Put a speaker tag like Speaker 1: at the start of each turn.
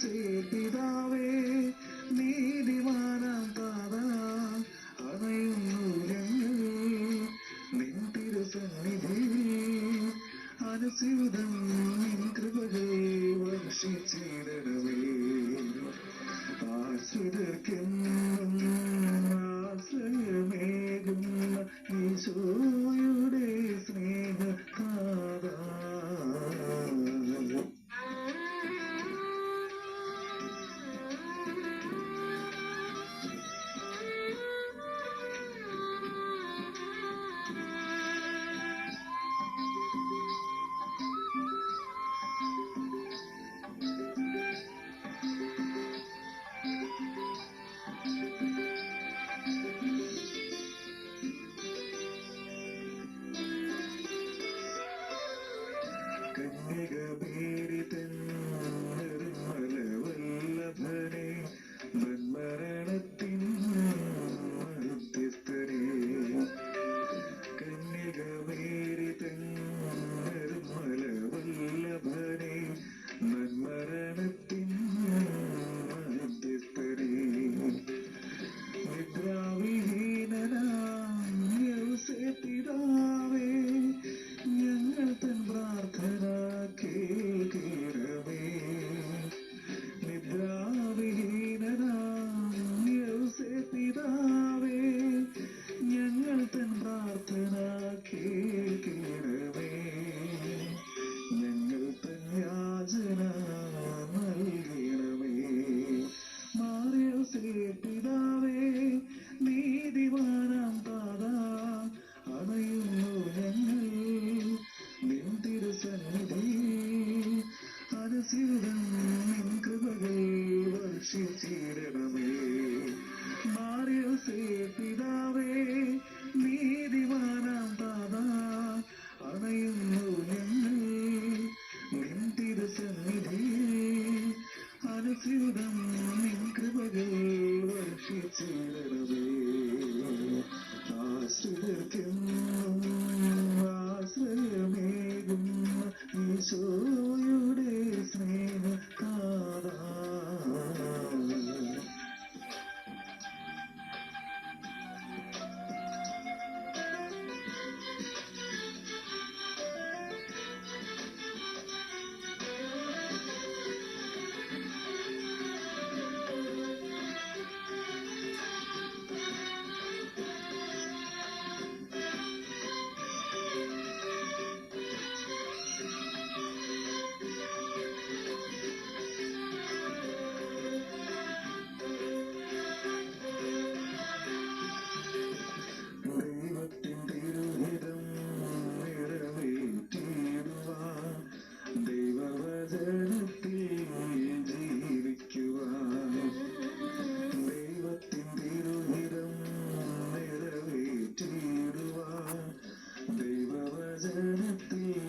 Speaker 1: ചെയ്തിതാവേ നീതി doesn't it be?